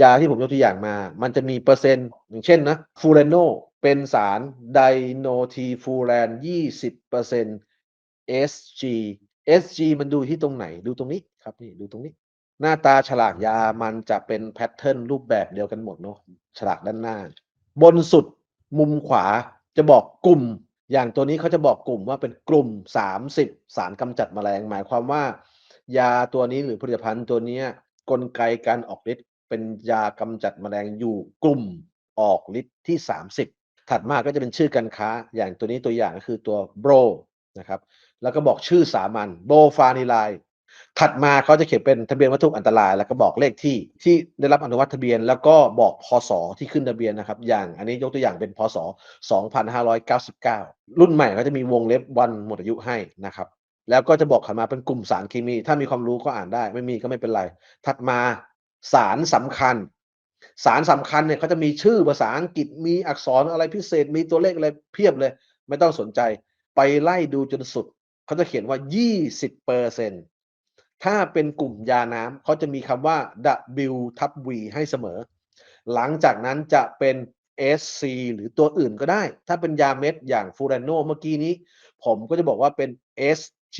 ยาที่ผมยกตัวอย่างมา มันจะมีเปอร์เซ็นต์ อย่างเช่นนะฟูเรโนเป็นสารไดโนทีฟูแรน20% SG SG มันดูที่ตรงไหนดูตรงนี้ครับนี่ดูตรงนี้ หน้าตาฉลากยามันจะเป็นแพทเทิร์นรูปแบบเดียวกันหมดเนาะฉลากด้านหน้า บนสุดมุมขวาจะบอกกลุ่ม อย่างตัวนี้เขาจะบอกกลุ่มว่าเป็นกลุ่ม 30 สารกำจัดแมลงหมายความว่า ยาตัวนี้หรือผลิตภัณฑ์ตัวนี้กลไกการออกฤทธิ์ เป็นยากำจัดแมลงอยู่กลุ่มออกฤทธิ์ที่ 30 ถัดมาก็จะเป็นชื่อการค้า อย่างตัวนี้ตัวอย่างก็คือตัวโบรนะครับ แล้วก็บอกชื่อสามัญโบฟานิไลถัดมาเขาจะเขียนเป็นทะเบียนวัตถุอันตราย แล้วก็บอกเลขที่ที่ได้รับอนุมัติทะเบียน แล้วก็บอกพศที่ขึ้นทะเบียนนะครับ อย่างอันนี้ยกตัวอย่างเป็นพศ 2599 รุ่นใหม่ก็จะมีวงเล็บวันหมดอายุให้นะครับ แล้วก็จะบอกขันมาเป็นกลุ่มสารเคมี ถ้ามีความรู้ก็อ่านได้ ไม่มีก็ไม่เป็นไร ถัดมา สารสำคัญ สารสำคัญเนี่ยเขาจะมีชื่อภาษาอังกฤษมีอักษรอะไรพิเศษมีตัวเลขอะไรเพียบเลย ไม่ต้องสนใจ ไปไล่ดูจนสุด เขาจะเขียนว่า 20เปอร์เซ็นถ้าเป็นกลุ่มยาน้ำเขาจะมีคำว่า W ทับ V ให้เสมอ หลังจากนั้นจะเป็น SC หรือตัวอื่นก็ได้ ถ้าเป็นยาเม็ดอย่างฟูรานโนเมื่อกี้นี้ ผมก็จะบอกว่าเป็น SG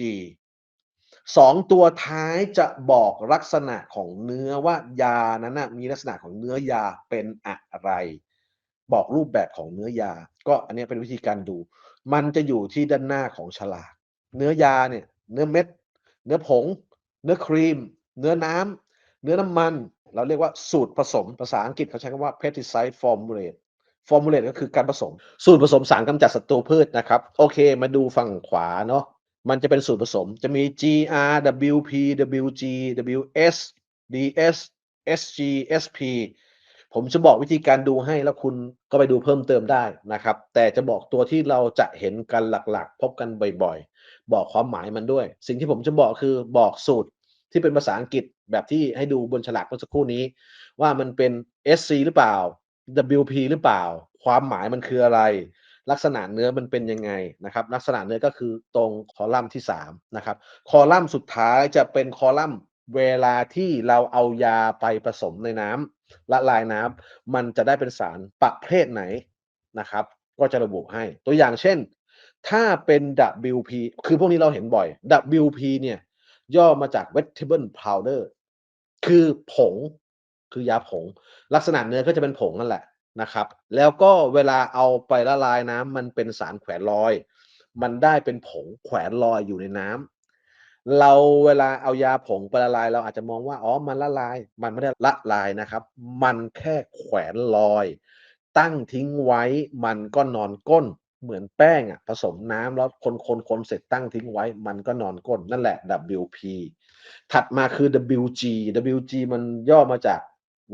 สองตัวท้ายจะบอกลักษณะของเนื้อว่ายานั้นนะมีลักษณะของเนื้อยาเป็นอะไร บอกรูปแบบของเนื้อยา ก็อันนี้เป็นวิธีการดู มันจะอยู่ที่ด้านหน้าของฉลาก เนื้อยาเนี่ยเนื้อเม็ด เนื้อผง เนื้อครีม เนื้อน้ำเนื้อน้ำมัน เราเรียกว่าสูตรผสมภาษาอังกฤษเขาใช้คำว่า pesticide formulate formulate ก็คือการผสม สูตรผสมสารกำจัดศัตรูพืชนะครับ โอเค มาดูฝั่งขวาเนาะ มันจะเป็นสูตรผสมจะมี GR WP WG WS DS SG SP ผมจะบอกวิธีการดูให้แล้วคุณก็ไปดูเพิ่มเติมได้นะครับ แต่จะบอกตัวที่เราจะเห็นกันหลักๆ พบกันบ่อยๆ บอกความหมายมันด้วย สิ่งที่ผมจะบอกคือบอกสูตรที่เป็นภาษาอังกฤษแบบที่ให้ดูบนฉลากเมื่อสักครู่นี้ ว่ามันเป็น SC หรือเปล่า WP หรือเปล่า ความหมายมันคืออะไร ลักษณะเนื้อมันเป็นยังไงนะครับ ลักษณะเนื้อก็คือตรงคอลัมน์ที่3นะครับคอลัมน์สุดท้ายจะเป็นคอลัมน์เวลาที่เราเอายาไปผสมในน้ำละลายน้ำมันจะได้เป็นสารประเภทไหนนะครับ ก็จะระบุให้ตัวอย่างเช่น ถ้าเป็น WP คือพวกนี้เราเห็นบ่อย WP เนี่ยย่อมาจาก vegetable powder คือผงคือยาผง ลักษณะเนื้อก็จะเป็นผงนั่นแหละ นะครับ แล้วก็เวลาเอาไปละลายน้ำมันเป็นสารแขวนลอย มันได้เป็นผงแขวนลอยอยู่ในน้ำเราเวลาเอายาผงไปละลาย เราอาจจะมองว่าอ๋อมันละลาย มันไม่ได้ละลายนะครับ มันแค่แขวนลอย ตั้งทิ้งไว้มันก็นอนก้นเหมือนแป้งอะผสมน้ำแล้วคนคนคนเสร็จตั้งทิ้งไว้ มันก็นอนก้นนั่นแหละ WP ถัดมาคือ WG WG มันย่อมาจาก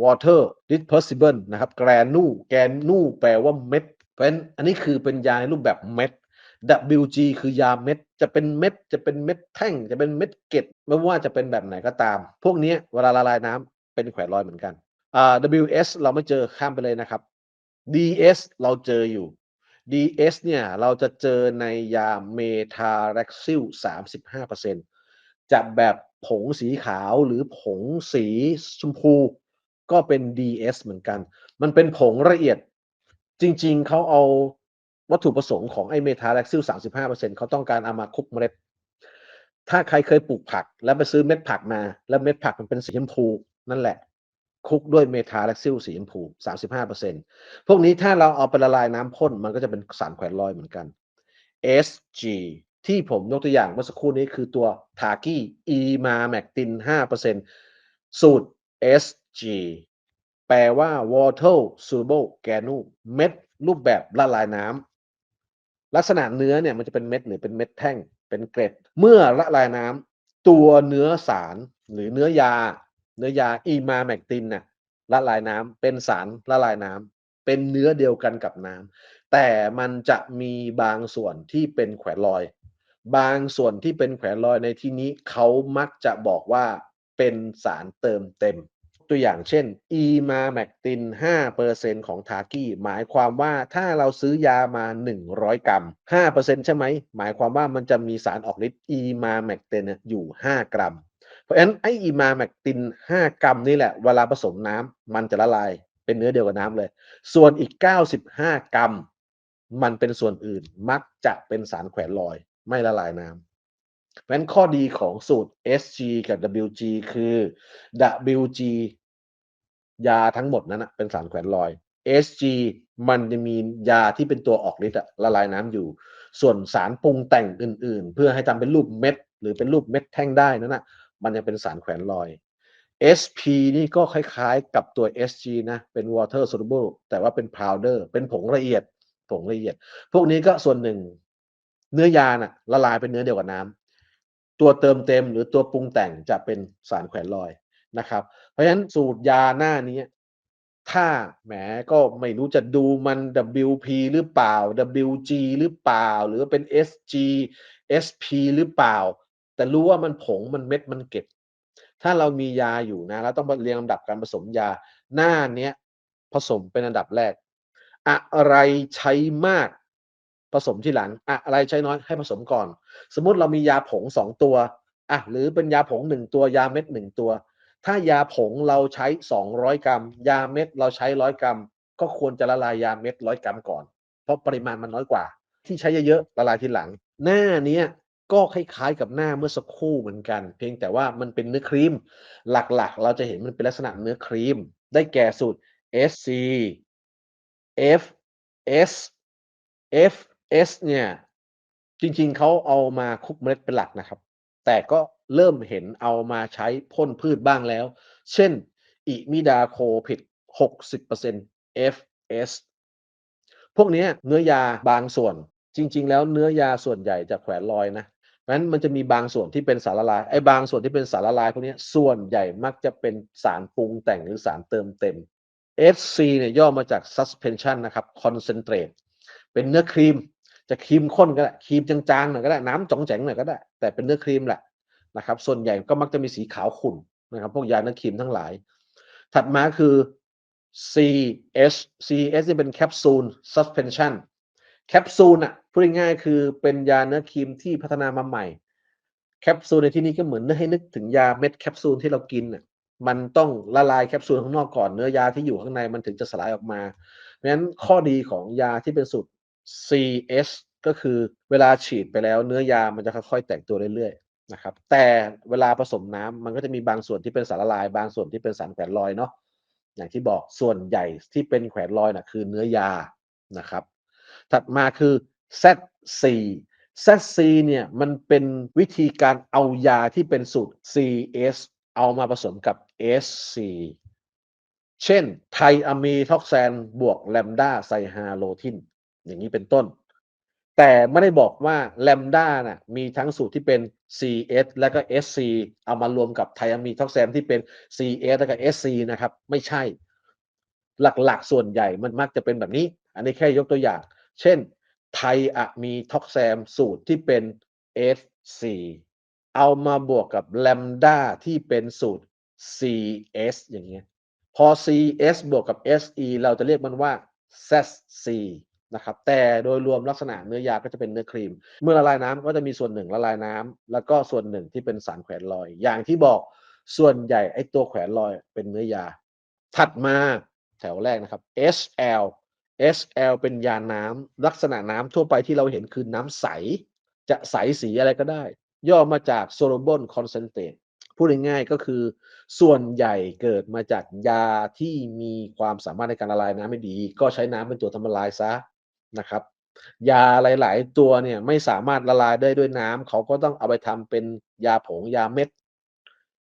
water dispersible นะครับ granule granule แปลว่าเม็ด เพราะฉะนั้นอันนี้คือเป็นยาในรูปแบบเม็ด WG คือยาเม็ด จะเป็นเม็ด จะเป็นเม็ดแท่ง จะเป็นเม็ดเกล็ด ไม่ว่าจะเป็นแบบไหนก็ตาม พวกนี้เวลาละลายน้ำเป็นแขวนลอยเหมือนกันอ่ WS เราไม่เจอข้ามไปเลยนะครับ DS เราเจออยู่ DS เนี่ยเราจะเจอในยาเมทาแร็กซิล 35%จะแบบผงสีขาวหรือผงสีชมพู ก็เป็น DS เหมือนกัน มันเป็นผงละเอียด จริงๆ เขาเอาวัตถุประสงค์ของไอเมทาแร็กซิล 35%เขาต้องการเอามาคุกเมล็ด ถ้าใครเคยปลูกผัก แล้วไปซื้อเม็ดผักมา แล้วเม็ดผักมันเป็นสีชมพู นั่นแหละ คุกด้วยเมทาแร็กซิลสีชมพู 35%พวกนี้ถ้าเราเอาไปละลายน้ำพ่น มันก็จะเป็นสารแขวนลอยเหมือนกัน SG ที่ผมยกตัวอย่างเมื่อสักครู่นี้คือตัวทากี้อีมาแมกติน 5%สูตร S G แปลว่า water soluble granule เม็ดรูปแบบละลายน้ำลักษณะเนื้อเนี่ยมันจะเป็นเม็ดหรือเป็นเม็ดแท่ง เป็นเกล็ด เมื่อละลายน้ำตัวเนื้อสารหรือเนื้อยา เนื้อยาอีมาแมกตินน่ะละลายน้ำเป็นสารละลายน้ำเป็นเนื้อเดียวกันกับน้ำแต่มันจะมีบางส่วนที่เป็นแขวนลอย บางส่วนที่เป็นแขวนลอยในที่นี้เขามักจะบอกว่าเป็นสารเติมเต็ม ตัวอย่างเช่น e m a m a c t i n 5%ของทากี้หมายความว่าถ้าเราซื้อยามา 100 กรัม 5%ใช่ไหม หมายความว่ามันจะมีสารออกฤทธิ์ e m a m a c t i n อยู่ 5 กรัม เพราะฉะนั้นไออีมาแมกติน 5 กรัมนี่แหละเวลาผสมน้ำมันจะละลายเป็นเนื้อเดียวกับน้ำเลย ส่วนอีก 95 กรัม มันเป็นส่วนอื่นมักจะเป็นสารแขวนลอย ไม่ละลายน้ำ เพราะฉะนั้นข้อดีของสูตร SG กับ WG คือ WG ยาทั้งหมดนั้นเป็นสารแขวนลอย SG มันจะมียาที่เป็นตัวออกฤทธิ์ละลายน้ำอยู่ ส่วนสารปรุงแต่งอื่นๆ เพื่อให้ทำเป็นรูปเม็ด หรือเป็นรูปเม็ดแท่งได้นั่นนะมันจะเป็นสารแขวนลอย SP นี่ก็คล้ายๆกับตัว SG นะเป็น water soluble แต่ว่าเป็น powder เป็นผงละเอียด ผงละเอียด พวกนี้ก็ส่วนหนึ่ง เนื้อยาน่ะละลายเป็นเนื้อเดียวกับน้ำ ตัวเติมเต็มหรือตัวปรุงแต่งจะเป็นสารแขวนลอยนะครับ เพราะฉะนั้นสูตรยาหน้านี้ถ้าแหมก็ไม่รู้จะดูมัน WP หรือเปล่า WG หรือเปล่า หรือเป็น SG SP หรือเปล่า แต่รู้ว่ามันผงมันเม็ดมันเก็บถ้าเรามียาอยู่นะแล้วต้องเรียงลำดับการผสมยาหน้าเนี้ยผสมเป็นอันดับแรก อะไรใช้มาก ผสมที่หลังอะอะไรใช้น้อยให้ผสมก่อน สมมุติเรามียาผงสองตัวอะหรือเป็นยาผงหนึ่งตัวยาเม็ดหนึ่งตัว ถ้ายาผงเราใช้200กรัม ยาเม็ดเราใช้ร้อยกรัม ก็ควรจะละลายยาเม็ดร้อยกรัมก่อน เพราะปริมาณมันน้อยกว่า ที่ใช้เยอะๆละลายทีหลัง หน้าเนี้ยก็คล้ายๆกับหน้าเมื่อสักครู่เหมือนกัน เพียงแต่ว่ามันเป็นเนื้อครีม หลักๆ เราจะเห็นมันเป็นลักษณะเนื้อครีม ได้แก่สูตร SC F S F S เนี่ย จริงๆเขาเอามาคุกเมล็ดเป็นหลักนะครับ แต่ก็เริ่มเห็นเอามาใช้พ่นพืชบ้างแล้ว เช่นอิมิดาโคผิด 60% FS พวกนี้เนื้อยาบางส่วน จริง ๆ แล้วเนื้อยาส่วนใหญ่จะแขวนลอยนะเพราะฉะนั้นมันจะมีบางส่วนที่เป็นสารละลายไอ้บางส่วนที่เป็นสารละลายพวกนี้ส่วนใหญ่มักจะเป็นสารปรุงแต่งหรือสารเติมเต็ม SC เนี่ยย่อมาจาก suspension นะครับ concentrate เป็นเนื้อครีม จะครีมข้นก็ได้ครีมจางๆหน่อยก็ได้น้ำจ๋องแจ๋งหน่อยก็ได้ แต่เป็นเนื้อครีมแหละนะครับ ส่วนใหญ่ก็มักจะมีสีขาวขุ่นนะครับ พวกยาเนื้อครีมทั้งหลาย ถัดมาคือ CS CS นี่เป็นแคปซูล suspension แคปซูลอะพูดง่ายๆคือเป็นยาเนื้อครีมที่พัฒนามาใหม่แคปซูลในที่นี้ก็เหมือนให้นึกถึงยาเม็ดแคปซูลที่เรากินอะมันต้องละลายแคปซูลข้างนอกก่อนเนื้อยาที่อยู่ข้างในมันถึงจะสลายออกมา เพราะฉะนั้นข้อดีของยาที่เป็นสูตร CS ก็คือเวลาฉีดไปแล้วเนื้อยามันจะค่อยๆแตกตัวเรื่อยๆนะครับ แต่เวลาผสมน้ำมันก็จะมีบางส่วนที่เป็นสารละลาย บางส่วนที่เป็นสารแขวนลอยเนาะอย่างที่บอกส่วนใหญ่ที่เป็นแขวนลอยนะคือเนื้อยานะครับ ถัดมาคือ ZC ZC เนี่ยมันเป็นวิธีการเอายาที่เป็นสูตร CS เอามาผสมกับ SC เช่นไทอะมีท็อกแซนบวกแลมดาไซฮาโลทิน อย่างนี้เป็นต้น แต่ไม่ได้บอกว่าแลมด้าน่ะมีทั้งสูตรที่เป็น CS และก็ SC เอามารวมกับไทอะมีท็อกแซนที่เป็น CS และก็ SC นะครับ ไม่ใช่ หลักๆ ส่วนใหญ่มันมักจะเป็นแบบนี้ อันนี้แค่ยกตัวอย่าง เช่น ไทอะมีท็อกแซมสูตรที่เป็น SC เอามาบวกกับแลมด้าที่เป็นสูตร CS อย่างเงี้ย พอ CS บวกกับ SE เราจะเรียกมันว่า ZC นะครับแต่โดยรวมลักษณะเนื้อยาก็จะเป็นเนื้อครีม เมื่อละลายน้ำก็จะมีส่วนหนึ่งละลายน้ำแล้วก็ส่วนหนึ่งที่เป็นสารแขวนลอย อย่างที่บอกส่วนใหญ่ไอ้ตัวแขวนลอยเป็นเนื้อยา ถัดมาแถวแรกนะครับ SL SL เป็นยาน้ำลักษณะน้ำทั่วไปที่เราเห็นคือน้ำใส จะใสสีอะไรก็ได้ ย่อมาจาก soluble concentrate พูดง่ายๆก็คือ ส่วนใหญ่เกิดมาจากยาที่มีความสามารถในการละลายน้ำไม่ดี ก็ใช้น้ำเป็นตัวทำละลายซะ นะครับ ยาหลาย ๆ ตัวเนี่ยไม่สามารถละลายได้ด้วยน้ำเขาก็ต้องเอาไปทำเป็นยาผงยาเม็ด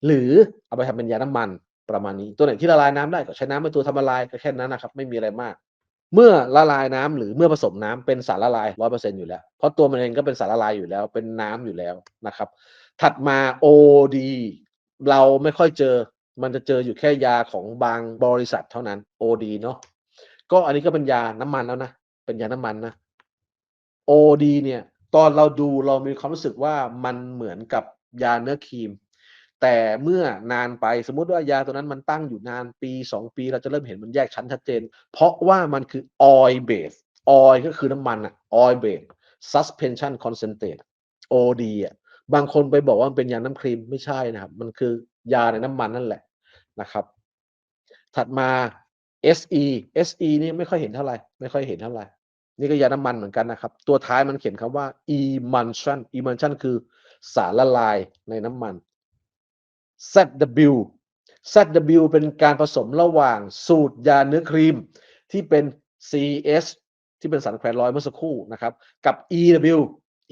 หรือเอาไปทำเป็นยาน้ำมันประมาณนี้ ตัวไหนที่ละลายน้ำได้ก็ใช้น้ำเป็นตัวทำละลายก็แค่นั้นนะครับ ไม่มีอะไรมาก เมื่อละลายน้ำหรือเมื่อผสมน้ำเป็นสารละลายร้อยเปอร์เซ็นอยู่แล้ว เพราะตัวมันเองก็เป็นสารละลายอยู่แล้ว เป็นน้ำอยู่แล้วนะครับ ถัดมา OD เราไม่ค่อยเจอ มันจะเจออยู่แค่ยาของบางบริษัทเท่านั้น OD เนาะก็อันนี้ก็เป็นยาน้ำมันแล้วนะ เป็นยาน้ำมันนะ OD เนี่ย ตอนเราดูเรามีความรู้สึกว่ามันเหมือนกับยาเนื้อครีม แต่เมื่อนานไปสมมุติว่ายาตัวนั้นมันตั้งอยู่นานปี2ปี เราจะเริ่มเห็นมันแยกชั้นชัดเจน เพราะว่ามันคือ oil base oil ก็คือน้ำมันอะ oil base suspension concentrate OD อะบางคนไปบอกว่ามันเป็นยาน้ำครีมไม่ใช่นะครับ มันคือยาในน้ำมันนั่นแหละนะครับ ถัดมา SE SE นี่ไม่ค่อยเห็นเท่าไหร่ ไม่ค่อยเห็นเท่าไหร่ นี่ก็ยาน้ำมันเหมือนกันนะครับ ตัวท้ายมันเขียนคำว่า emulsion emulsion คือสารละลายในน้ำมัน ZW ZW เป็นการผสมระหว่างสูตรยาเนื้อครีมที่เป็น CS ที่เป็นสารแขวนลอยเมื่อสักครู่นะครับ กับ EW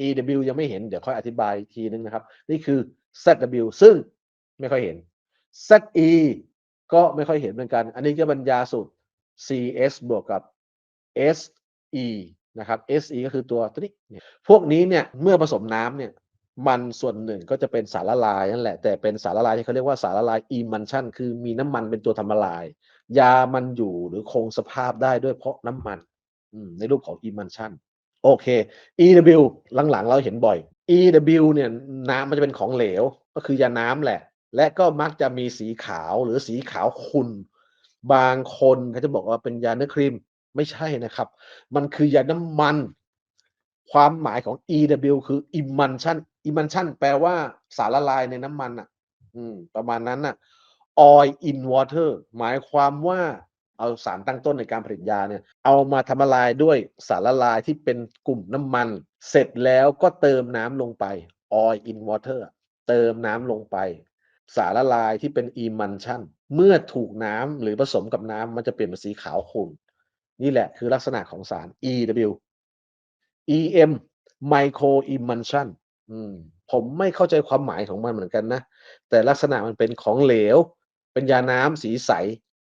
EW ยังไม่เห็น เดี๋ยวค่อยอธิบายอีกทีนึงนะครับ นี่คือ ZW ซึ่งไม่ค่อยเห็น ZE ก็ไม่ค่อยเห็นเหมือนกัน อันนี้ก็บรรยาสูตร CS บวกกับ s SE นะครับ SE ก็คือตัวตัวนี้เนี่ยพวกนี้เนี่ยเมื่อผสมน้ำเนี่ยมันส่วนหนึ่งก็จะเป็นสารละลายนั่นแหละแต่เป็นสารละลายที่เขาเรียกว่าสารละลายอีมันชันคือมีน้ำมันเป็นตัวทำละลาย ยามันอยู่หรือคงสภาพได้ด้วยเพราะน้ำมันในรูปของอีมันชันโอเค EW หลังๆ เราเห็นบ่อย EW เนี่ยน้ำมันจะเป็นของเหลว ก็คือยาน้ำแหละ และก็มักจะมีสีขาวหรือสีขาวขุ่นบางคนเขาจะบอกว่าเป็นยาเนื้อครีม ไม่ใช่นะครับ มันคือยาน้ำมัน ความหมายของ EW คือ emulsion emulsion แปลว่าสารละลายในน้ำมันอะ อืม ประมาณนั้นน่ะ oil in water หมายความว่าเอาสารตั้งต้นในการผลิตยาเนี่ย เอามาทำละลายด้วยสารละลายที่เป็นกลุ่มน้ำมัน เสร็จแล้วก็เติมน้ำลงไป oil in water เติมน้ำลงไป สารละลายที่เป็น emulsion เมื่อถูกน้ำหรือผสมกับน้ำมันจะเปลี่ยนเป็นสีขาวขุ่น นี่แหละคือลักษณะของสาร EW EM micro emulsion ผมไม่เข้าใจความหมายของมันเหมือนกันนะ แต่ลักษณะมันเป็นของเหลว เป็นยาน้ำสีใส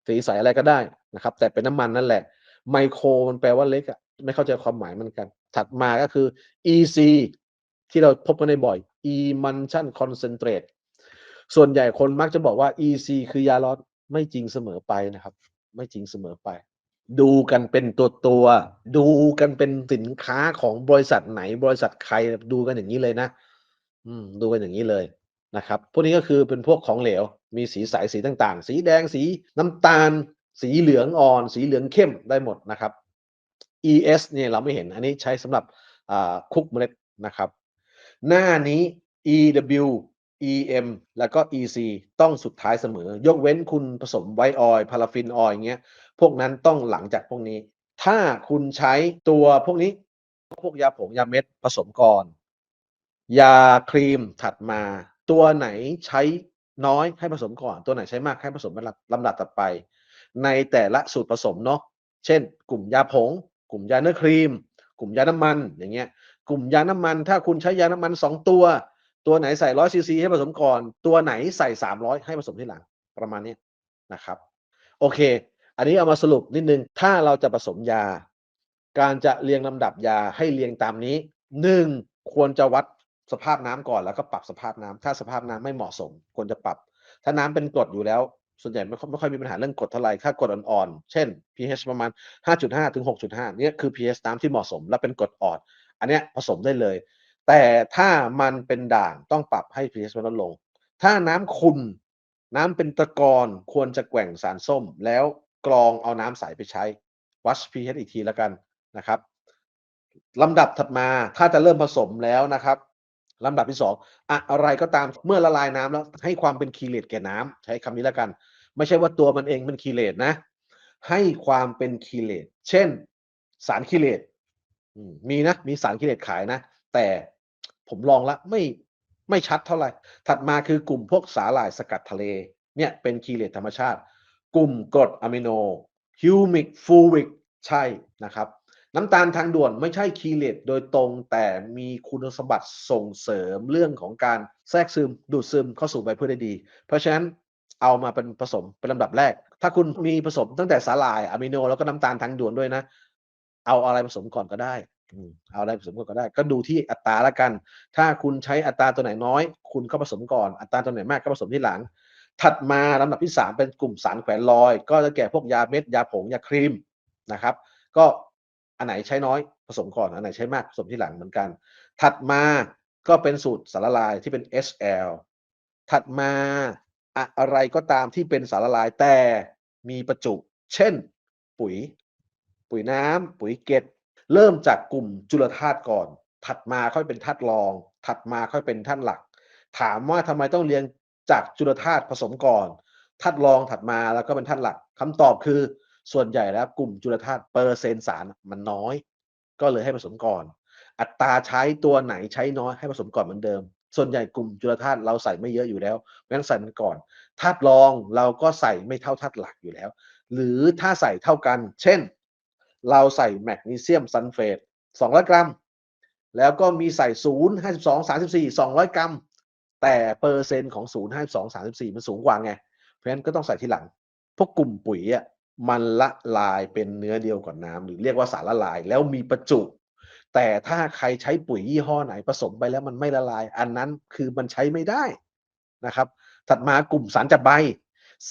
สีใสอะไรก็ได้นะครับ แต่เป็นน้ำมันนั่นแหละ ไมโครมันแปลว่าเล็กอะไม่เข้าใจความหมายเหมือนกัน ถัดมาก็คือ EC ที่เราพบกันในบ่อย emulsion concentrate ส่วนใหญ่คนมักจะบอกว่า EC คือยาลดไม่จริงเสมอไปนะครับ ไม่จริงเสมอไป ดูกันเป็นตัวตัว ดูกันเป็นสินค้าของบริษัทไหน บริษัทใครดูกันอย่างนี้เลยนะ อืม ดูกันอย่างนี้เลยนะครับ พวกนี้ก็คือเป็นพวกของเหลว มีสีใสสีต่างๆ สีแดงสีน้ำตาล สีเหลืองอ่อน สีเหลืองเข้มได้หมดนะครับ ES เนี่ยเราไม่เห็นอันนี้ใช้สำหรับคุกเมล็ดนะครับ หน้านี้ EW EM แล้วก็ EC ต้องสุดท้ายเสมอ ยกเว้นคุณผสมไวออยพาราฟินออยอย่างเงี้ย พวกนั้นต้องหลังจากพวกนี้ ถ้าคุณใช้ตัวพวกนี้ พวกยาผงยาเม็ดผสมก่อน ยาครีมถัดมา ตัวไหนใช้น้อยให้ผสมก่อน ตัวไหนใช้มากให้ผสมลำดับลำดับต่อไป ในแต่ละสูตรผสมเนาะ เช่น กลุ่มยาผง กลุ่มยาเนื้อครีม กลุ่มยาน้ำมันอย่างเงี้ย กลุ่มยาน้ำมัน ถ้าคุณใช้ยาน้ำมันสองตัว ตัวไหนใส่ร้อยซีซีให้ผสมก่อน ตัวไหนใส่สามร้อยให้ผสมที่หลัง ประมาณนี้นะครับ โอเค อันนี้เอามาสรุปนิดนึง ถ้าเราจะผสมยา การจะเรียงลำดับยาให้เรียงตามนี้หนึ่งควรจะวัดสภาพน้ำก่อนแล้วก็ปรับสภาพน้ำถ้าสภาพน้ำไม่เหมาะสม ควรจะปรับ ถ้าน้ำเป็นกรดอยู่แล้ว ส่วนใหญ่ไม่ค่อยไม่ค่อยมีปัญหาเรื่องกรดเท่าไหร่ถ้ากรดอ่อนๆ เช่น pH ประมาณ 5.5 ถึง 6.5 เนี่ยคือ pH น้ำที่เหมาะสม และเป็นกรดอ่อน อันเนี้ยผสมได้เลย แต่ถ้ามันเป็นด่างต้องปรับให้ pH มันลดลง ถ้าน้ำขุ่นน้ำเป็นตะกอนควรจะแกว่งสารส้ม แล้วกรองเอาน้ำใสไปใช้ วัด pH อีกทีแล้วกันนะครับลำดับถัดมาถ้าจะเริ่มผสมแล้วนะครับลำดับที่สองอะอะไรก็ตามเมื่อละลายน้ำแล้ว ให้ความเป็นคีเลตแก่น้ำใช้คำนี้แล้วกัน ไม่ใช่ว่าตัวมันเองเป็นคีเลตนะ ให้ความเป็นคีเลตเช่น สารคีเลตมมีนะมีสารคีเลตขายนะ แต่ ผมลองแล้วไม่ไม่ชัดเท่าไหร่ ถัดมาคือกลุ่มพวกสาหร่ายสกัดทะเล เนี่ยเป็นคีเลตธรรมชาติ กลุ่มกรดอะมิโนฮิวมิกฟูริกใช่นะครับน้ำตาลทางด่วนไม่ใช่คีเลตโดยตรงแต่มีคุณสมบัติส่งเสริมเรื่องของการแทรกซึม ดูดซึมเข้าสู่ใบพืชได้ดี เพราะฉะนั้นเอามาเป็นผสมเป็นลำดับแรก ถ้าคุณมีผสมตั้งแต่สาหร่ายอะมิโนแล้วก็น้ำตาลทางด่วนด้วยนะ เอาอะไรผสมก่อนก็ได้ เอาอะไรผสมก่อนก็ได้ ก็ดูที่อัตราละกัน ถ้าคุณใช้อัตราตัวไหนน้อย คุณก็ผสมก่อน อัตราตัวไหนมากก็ผสมที่หลัง ถัดมาลำดับที่ 3 เป็นกลุ่มสารแขวนลอย ก็จะแก่พวกยาเม็ดยาผงยาครีมนะครับ ก็อันไหนใช้น้อยผสมก่อน อันไหนใช้มากผสมที่หลังเหมือนกัน ถัดมาก็เป็นสูตรสารละลายที่เป็น HL ถัดมาอะไรก็ตามที่เป็นสารละลายแต่มีประจุ เช่น ปุ๋ย ปุ๋ยน้ำปุ๋ยเกล็ด เริ่มจากกลุ่มจุลธาตุก่อน ถัดมาค่อยเป็นธาตุรอง ถัดมาค่อยเป็นธาตุหลัก ถามว่าทำไมต้องเรียงจากจุลธาตุผสมก่อนธาตุรองถัดมาแล้วก็เป็นธาตุหลักคำตอบคือส่วนใหญ่แล้วกลุ่มจุลธาตุเปอร์เซ็นต์สารมันน้อย ก็เลยให้ผสมก่อน อัตราใช้ตัวไหนใช้น้อยให้ผสมก่อนเหมือนเดิม ส่วนใหญ่กลุ่มจุลธาตุเราใส่ไม่เยอะอยู่แล้วเพราะฉะนั้นใส่มันก่อนธาตุรองเราก็ใส่ไม่เท่าธาตุหลักอยู่แล้ว หรือถ้าใส่เท่ากัน เช่น เราใส่แมกนีเซียมซัลเฟต200 กรัม แล้วก็มีใส่ 0 52 34 200 กรัม แต่เปอร์เซ็นต์ของ 0 52 34 มันสูงกว่าไง เพราะฉะนั้นก็ต้องใส่ที่หลัง พวกกลุ่มปุ๋ยอะมันละลายเป็นเนื้อเดียวกับน้ำหรือเรียกว่าสารละลาย แล้วมีประจุ แต่ถ้าใครใช้ปุ๋ยยี่ห้อไหนผสมไปแล้วมันไม่ละลาย อันนั้นคือมันใช้ไม่ได้นะครับ ถัดมากลุ่มสารจับใบ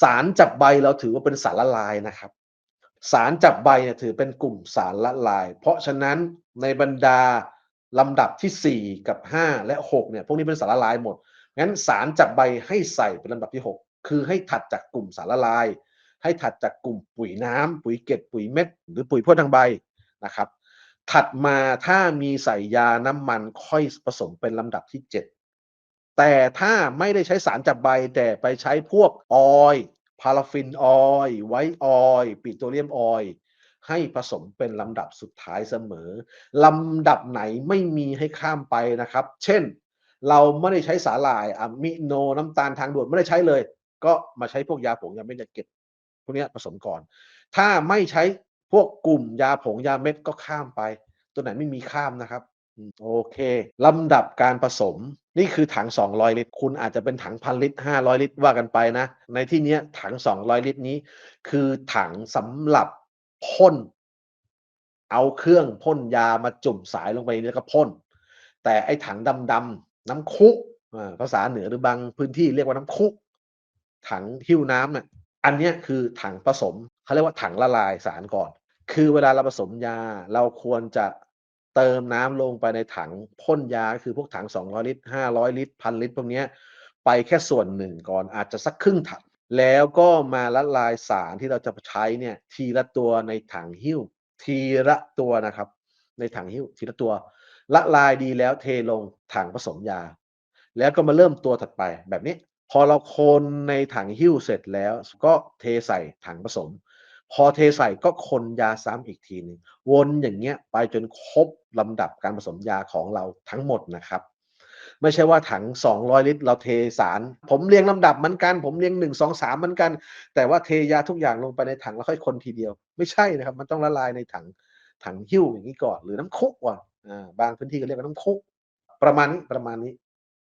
สารจับใบเราถือว่าเป็นสารละลายนะครับ สารจับใบเนี่ยถือเป็นกลุ่มสารละลาย เพราะฉะนั้นในบรรดาลำดับที่ 4 กับ 5 และ 6 เนี่ย พวกนี้เป็นสารละลายหมด งั้นสารจับใบให้ใส่เป็นลำดับที่ 6 คือให้ถัดจากกลุ่มสารละลาย ให้ถัดจากกลุ่มปุ๋ยน้ำปุ๋ยเกล็ดปุ๋ยเม็ด หรือปุ๋ยพ่นทางใบนะครับ ถัดมาถ้ามีใส่ยาน้ำมันค่อยผสมเป็นลำดับที่ 7 แต่ถ้าไม่ได้ใช้สารจับใบแต่ไปใช้พวกออยาราฟินออยล์ไวท์ออยล์ปิโตรเลียมออยล์ให้ผสมเป็นลำดับสุดท้ายเสมอ ลำดับไหนไม่มีให้ข้ามไปนะครับ เช่น เราไม่ได้ใช้สาหร่ายอะมิโนน้ำตาลทางด่วนไม่ได้ใช้เลย ก็มาใช้พวกยาผงยาเม็ดยาเก็บพวกนี้ผสมก่อน ถ้าไม่ใช้พวกกลุ่มยาผงยาเม็ดก็ข้ามไป ตัวไหนไม่มีข้ามนะครับ โอเค ลำดับการผสม นี่คือถัง 200 ลิตร คุณอาจจะเป็นถังพันลิตร 500 ลิตรว่ากันไปนะ ในที่นี้ถัง 200 ลิตรนี้ คือถังสำหรับพ่น เอาเครื่องพ่นยามาจุ่มสายลงไปแล้วก็พ่น แต่ไอ้ถังดำๆน้ำคุอ่าภาษาเหนือหรือบางพื้นที่เรียกว่าน้ำคุก ถังหิ้วน้ำเนี่ยอันนี้คือถังผสมเขาเรียกว่าถังละลายสารก่อน คือเวลาเราผสมยาเราควรจะ เติมน้ำลงไปในถังพ่นยาคือพวกถัง 200 ลิตร 500 ลิตรพันลิตรพวกเนี้ยไปแค่ส่วนหนึ่งก่อนอาจจะสักครึ่งถัง แล้วก็มาละลายสารที่เราจะใช้เนี่ยทีละตัวในถังหิ้ว ทีละตัวนะครับ ในถังหิ้วทีละตัว ละลายดีแล้วเทลงถังผสมยา แล้วก็มาเริ่มตัวถัดไปแบบนี้ พอเราคนในถังหิ้วเสร็จแล้ว ก็เทใส่ถังผสม พอเทใส่ก็คนยาซ้ำอีกทีหนึงวนอย่างเงี้ยไปจนครบลำดับการผสมยาของเราทั้งหมดนะครับ ไม่ใช่ว่าถัง 200 ลิตร เราเทสาร ผมเรียงลำดับเหมือนกัน ผมเรียง 1 2 3เหมือนกัน แต่ว่าเทยาทุกอย่างลงไปในถังแล้วค่อยคนทีเดียว ไม่ใช่นะครับ มันต้องละลายในถังถังหิ้วอย่างนี้ก่อน หรือน้ำคุกก่อนอ่าบางพื้นที่ก็เรียกว่าน้ำคุกประมาณนี้ประมาณนี้